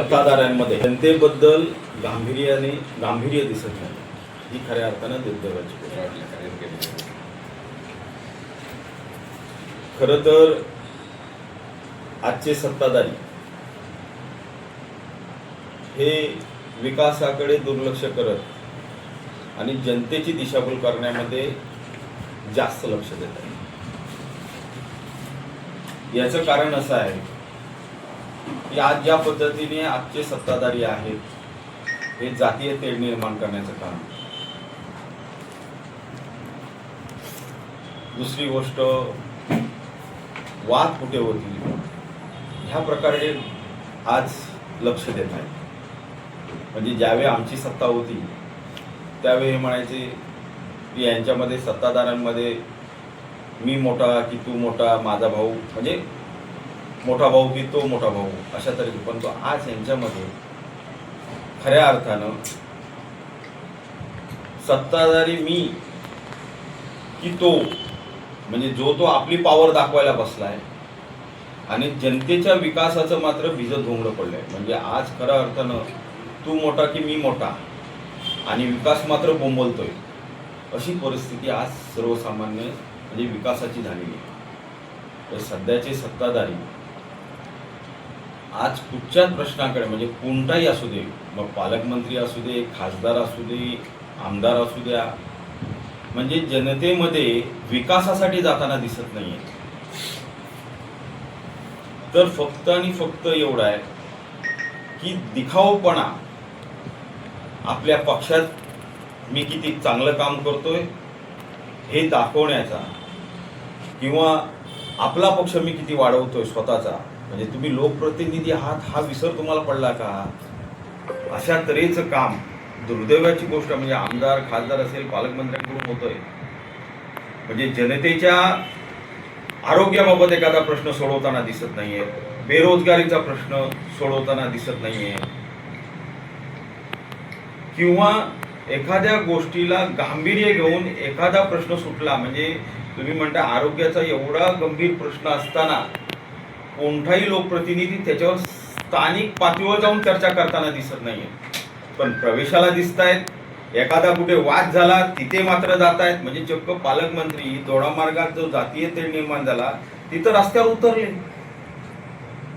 सत्ताधाऱ्यांमध्ये जनतेबद्दल गांभीर्याने गांभीर्य दिसत नाही. ही खऱ्या अर्थानं दुर्दैवाची खरं तर आजचे सत्ताधारी हे विकासाकडे दुर्लक्ष करत आणि जनतेची दिशाभूल करण्यामध्ये जास्त लक्ष देत आहे याचं कारण असं आहे की आज ज्या पद्धतीने आजचे सत्ताधारी आहेत हे जातीय तेढ निर्माण करण्याचं काम. दुसरी गोष्ट वाद कुठे होतील? ह्या प्रकारे आज लक्ष देत आहे म्हणजे ज्यावेळी आमची सत्ता होती त्यावेळी हे म्हणायचे की यांच्यामध्ये सत्ताधाऱ्यांमध्ये मी मोठा की तू मोठा माझा भाऊ म्हणजे मोठा भाऊ की तो मोठा भाऊ अशा तऱ्हेचे. पण तो आज यांच्यामध्ये खऱ्या अर्थानं सत्ताधारी मी की तो म्हणजे जो तो आपली पावर दाखवायला बसलाय आणि जनतेच्या विकासाचं मात्र भिजत घोंगडं पडलंय. म्हणजे आज खऱ्या अर्थानं तू मोठा की मी मोठा आणि विकास मात्र बोंबलतोय अशी परिस्थिती आज सर्वसामान्य म्हणजे विकासाची झालेली आहे. तर सध्याचे सत्ताधारी आज कुठच्याच प्रश्नाकडे म्हणजे कोणताही असू दे मग पालकमंत्री असू दे खासदार असू दे आमदार असू द्या म्हणजे जनतेमध्ये विकासासाठी जाताना दिसत नाहीये. तर फक्त आणि फक्त एवढं आहे की दिखावपणा आपल्या पक्षात मी किती चांगलं काम करतोय हे दाखवण्याचा किंवा आपला पक्ष मी किती वाढवतोय स्वतःचा म्हणजे तुम्ही लोकप्रतिनिधी आहात हा विसर तुम्हाला पडला का? अशा तऱ्हेचं काम दुर्दैवाची गोष्ट म्हणजे आमदार खासदार असेल पालकमंत्र्यांकडून होतोय. म्हणजे जनतेच्या आरोग्याबाबत एखादा प्रश्न सोडवताना दिसत नाहीये. बेरोजगारीचा प्रश्न सोडवताना दिसत नाहीये. किंवा एखाद्या गोष्टीला गांभीर्य घेऊन एखादा प्रश्न सुटला म्हणजे तुम्ही म्हणता आरोग्याचा एवढा गंभीर प्रश्न असताना कोणताही लोकप्रतिनिधी त्याच्यावर स्थानिक पातळीवर जाऊन चर्चा करताना दिसत नाहीये. पण प्रवेशाला दिसत आहेत एखादा कुठे वाद झाला तिथे मात्र जात आहेत म्हणजे चक्क पालकमंत्री दोडामार्गात जो जातीय ते निर्माण झाला तिथं रस्त्यावर उतरले.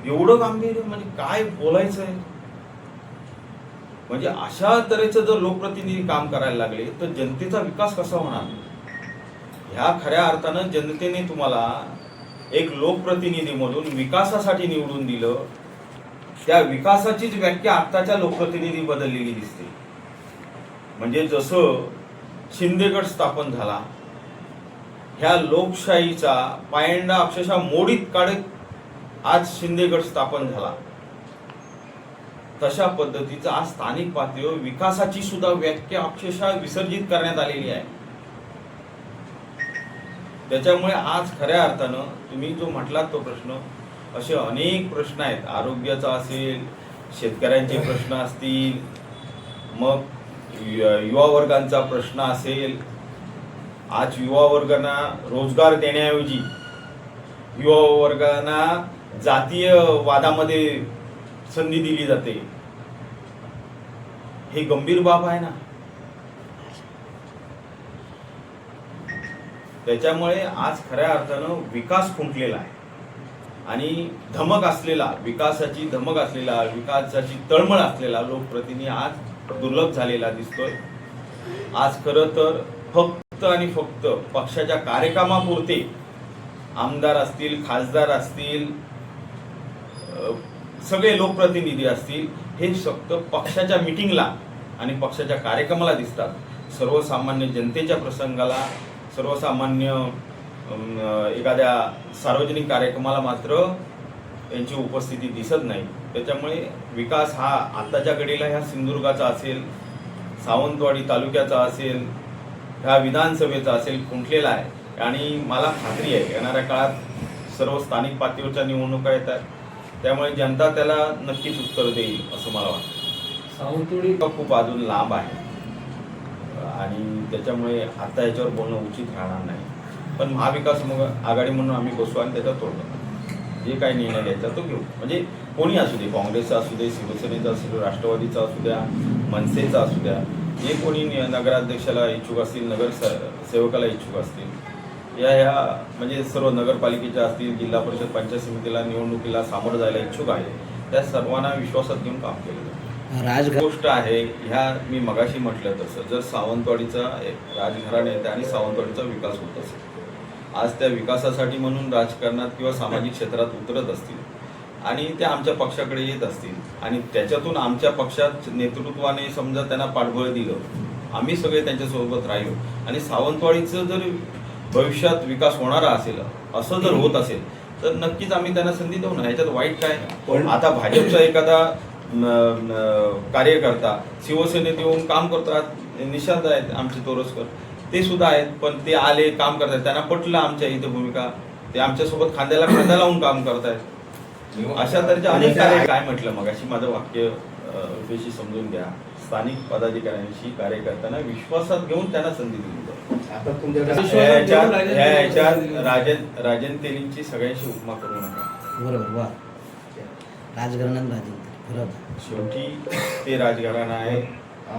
एवढं गांभीर्य म्हणजे काय बोलायचं आहे म्हणजे अशा तऱ्हेचं जर लोकप्रतिनिधी काम करायला लागले तर जनतेचा विकास कसा होणार? ह्या खऱ्या अर्थानं जनतेने तुम्हाला एक लोकप्रतिनिधी म्हणून विकासासाठी निवडून दिलं त्या विकासाचीच व्याख्या आत्ताच्या लोकप्रतिनिधी बदललेली दिसते. म्हणजे जसं शिंदेगड स्थापन झाला ह्या लोकशाहीचा पायंडा अक्षरशः मोडीत काढत आज शिंदेगड स्थापन झाला. तशा पद्धतीचा आज स्थानिक पातळीवर विकासाची सुद्धा व्याख्या अक्षरशः विसर्जित करण्यात आलेली आहे. त्याच्यामुळे आज खऱ्या अर्थानं तुम्ही जो म्हटलात तो प्रश्न असे अनेक प्रश्न आहेत. आरोग्याचा असेल शेतकऱ्यांचे प्रश्न असतील मग युवा वर्गांचा प्रश्न असेल. आज युवा वर्गांना रोजगार देण्याऐवजी युवा वर्गांना जातीय वादामध्ये संधी दिली जाते. हे गंभीर बाब आहे ना. त्याच्यामुळे आज खऱ्या अर्थानं विकास खुंटलेला आहे. आणि धमक असलेला विकासाची धमक असलेला विकासाची तळमळ असलेला लोकप्रतिनिधी आज दुर्लभ झालेला दिसतोय. आज खरं तर फक्त आणि फक्त पक्षाच्या कार्यक्रमापुरते आमदार असतील खासदार असतील सगळे लोकप्रतिनिधी असतील हे फक्त पक्षाच्या मिटिंगला आणि पक्षाच्या कार्यक्रमाला दिसतात. सर्वसामान्य जनतेच्या प्रसंगाला सर्वसामान्य एखाद्या सार्वजनिक कार्यक्रमाला मात्र यांची उपस्थिती दिसत नाही. त्याच्यामुळे विकास हा आत्ताच्या घडीला ह्या सिंधुदुर्गाचा असेल सावंतवाडी तालुक्याचा असेल ह्या विधानसभेचा असेल खुंटलेला आहे. आणि मला खात्री आहे येणाऱ्या काळात सर्व स्थानिक पातळीवरच्या निवडणुका येतात. त्यामुळे जनता त्याला नक्कीच उत्तर देईल असं मला वाटतं. सावंतवाडी खूप अजून लांब आहे. आणि त्याच्यामुळे आता याच्यावर बोलणं उचित राहणार नाही. पण महाविकास मग आघाडी म्हणून आम्ही बसू आणि त्याच्यात तोडलं जे काही निर्णय घ्यायचा तो घेऊ. म्हणजे कोणी असू दे काँग्रेसचा असू दे शिवसेनेचा असू दे राष्ट्रवादीचा असू द्या मनसेचा असू द्या जे कोणी नगराध्यक्षाला इच्छुक असतील नगर स- सेवकाला इच्छुक असतील या ह्या म्हणजे सर्व नगरपालिकेच्या असतील जिल्हा परिषद पंचायत समितीला निवडणुकीला सामोरं जायला इच्छुक आहे त्या सर्वांना विश्वासात घेऊन काम केलं जातं. राजघर गोष्ट आहे ह्या मी मगाशी म्हटलं तसं. जर सावंतवाडीचा एक राजघराणे आणि सावंतवाडीचा विकास होत असेल आज त्या विकासासाठी म्हणून राजकारणात किंवा सामाजिक क्षेत्रात उतरत असतील आणि त्या आमच्या पक्षाकडे येत असतील आणि त्याच्यातून आमच्या पक्षात नेतृत्वाने समजा त्यांना पाठबळ दिलं आम्ही सगळे त्यांच्यासोबत राहिलो आणि सावंतवाडीचं जर भविष्यात विकास होणारा असेल असं जर होत असेल तर नक्कीच आम्ही त्यांना संधी देऊ ना. ह्याच्यात वाईट काय? पण- आता भाजपचा एखादा कार्यकर्ता शिवसेनेत येऊन काम करतात निशांत आहेत आमचे तोरसकर ते सुद्धा आहेत पण ते आले काम करतात त्यांना पटलं आमच्या इथे भूमिका. ते आमच्यासोबत खांद्याला खांदा लावून काम करतायत अशा तऱ्हेचे अनेक कार्य काय म्हटलं मग अशी माझं वाक्य रुपेशी समजून घ्या. स्थानिक पदाधिकाऱ्यांशी कार्यकर्त्यांना विश्वासात घेऊन त्यांना संधी दिली राजन राजन तेलींची सगळ्यांशी उपमा करू नका. बरोबर वा. राजघराण्यात राजेंद्र बरोबर शेवटी ते राजघराणं आहे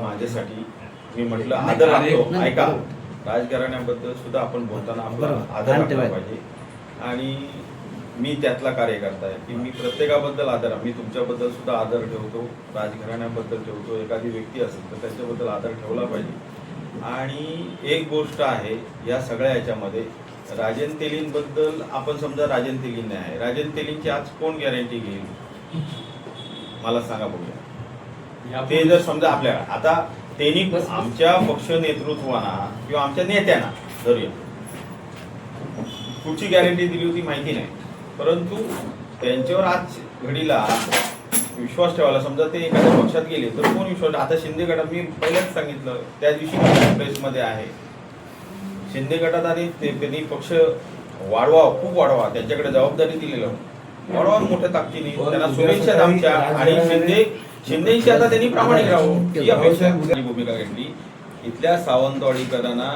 माझ्यासाठी. मी म्हटलं आदर राखतो ऐका. राजघराण्याबद्दल सुद्धा आपण बोलताना आपला. आदर राखला. पाहिजे. आणि मी त्यातला कार्यकर्ता आहे की मी प्रत्येकाबद्दल आदर मी तुमच्याबद्दल सुद्धा आदर ठेवतो राजघराण्याबद्दल ठेवतो. एखादी व्यक्ती असेल तर त्यांच्याबद्दल आदर ठेवला पाहिजे. आणि एक गोष्ट आहे या सगळ्या ह्याच्यामध्ये राजन तेलींबद्दल आपण समजा राजन तेलींने आहे. राजन तेलींची आज कोण गॅरंटी घेईल? मला सांगा बघूया ते जर समजा आपल्या आता त्यांनी आमच्या पक्ष नेतृत्वाना किंवा आमच्या नेत्यांना धरूया कुठची गॅरंटी दिली होती माहिती नाही. परंतु त्यांच्यावर आज घडीला विश्वास ठेवायला समजा ते एखाद्या पक्षात गेले तर कोण विश्वास आता शिंदे गटात मी पहिल्याच सांगितलं त्या दिवशी प्रेसमध्ये आहे. शिंदे गटात आणि त्यांनी पक्ष वाढवा खूप वाढवा त्यांच्याकडे जबाबदारी दिलेलं वाढवा मोठ्या ताकदीने त्यांना शुभेच्छा आमच्या आणि शिंदे शिंदेशी आता त्यांनी प्रामाणिक राहावं ही अपेक्षा भूमिका घेतली. इथल्या सावंतवाडीकरांना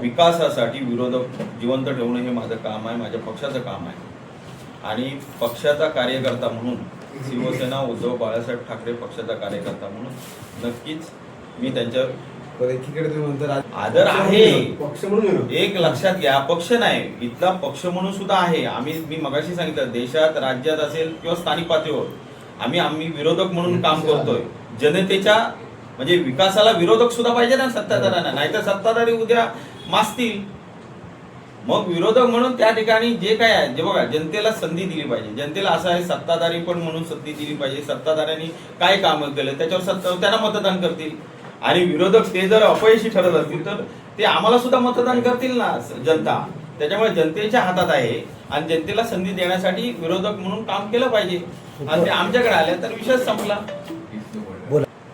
विकासासाठी विरोधक जिवंत ठेवणं हे माझं काम आहे माझ्या पक्षाचं काम आहे. आणि पक्षाचा कार्यकर्ता म्हणून शिवसेना उद्धव बाळासाहेब ठाकरे पक्षाचा कार्यकर्ता म्हणून नक्कीच मी त्यांच्या पण एकीकडे तुम्ही म्हणता आदर आहे. पक्ष म्हणून. एक लक्षात घ्या पक्ष नाही. इथला पक्ष म्हणून सुद्धा आहे. आम्ही मी मगाशी सांगितलं देशात राज्यात असेल किंवा स्थानिक पातळीवर आम्ही आम्ही विरोधक म्हणून काम करतोय. जनतेच्या म्हणजे विकासाला विरोधक सुद्धा पाहिजे ना सत्ताधाऱ्यांना. नाहीतर सत्ताधारी उद्या मासतील. मग विरोधक म्हणून त्या ठिकाणी जे काय आहे जे बघा जनतेला संधी दिली पाहिजे. जनतेला असं आहे सत्ताधारी पण म्हणून संधी दिली पाहिजे. सत्ताधाऱ्यांनी काय कामं केलं त्याच्यावर सत्ता त्यांना मतदान करतील. आणि विरोधक ते जर अपयशी ठरत असतील तर ते आम्हाला सुद्धा मतदान करतील ना जनता. त्याच्यामुळे जनतेच्या हातात आहे आणि जनतेला संधी देण्यासाठी विरोधक म्हणून काम केलं पाहिजे. आणि ते आमच्याकडे आले तर विषय संपला.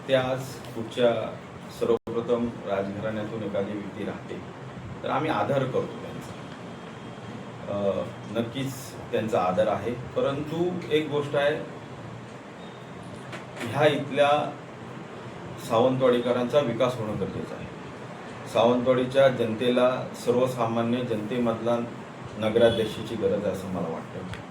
ते आज कुठच्या सर्वप्रथम राजघराण्यातून एखादी व्यक्ती राहते तर आम्ही आदर करतो त्यांचा. नक्कीच त्यांचा आदर आहे. परंतु एक गोष्ट आहे ह्या इथल्या सावंतवाडीकरांचा विकास होणं गरजेचं आहे. सावंतवाडीच्या जनतेला सर्वसामान्य जनतेमधला नगराध्यक्षाची गरज आहे असं मला वाटतं.